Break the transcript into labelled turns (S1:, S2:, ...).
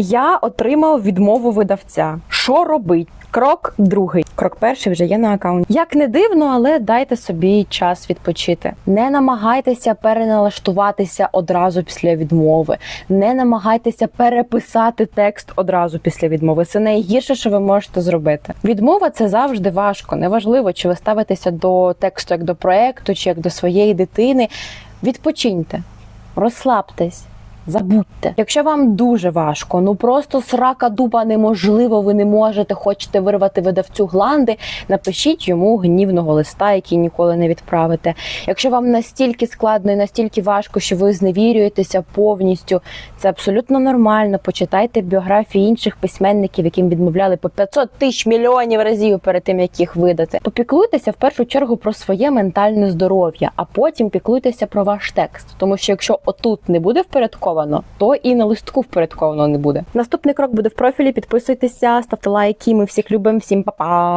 S1: Я отримав відмову видавця. Що робить? Крок другий. Крок перший вже є на аккаунті. Як не дивно, але дайте собі час відпочити. Не намагайтеся переналаштуватися одразу після відмови. Не намагайтеся переписати текст одразу після відмови. Це найгірше, що ви можете зробити. Відмова це завжди важко. Неважливо, чи ви ставитеся до тексту як до проекту, чи як до своєї дитини. Відпочиньте, розслабтесь. Забудьте, якщо вам дуже важко, ну просто срака дуба неможливо, ви не можете, хочете вирвати видавцю гланди, напишіть йому гнівного листа, який ніколи не відправите. Якщо вам настільки складно і настільки важко, що ви зневірюєтеся повністю, це абсолютно нормально. Почитайте біографії інших письменників, яким відмовляли по 500 тисяч мільйонів разів перед тим, як їх видати. Попіклуйтеся в першу чергу про своє ментальне здоров'я, а потім піклуйтеся про ваш текст. Тому що якщо отут не буде впорядковано, то і на листку впорядковано не буде. Наступний крок буде в профілі. Підписуйтеся, ставте лайки. Ми всіх любимо. Всім па-па!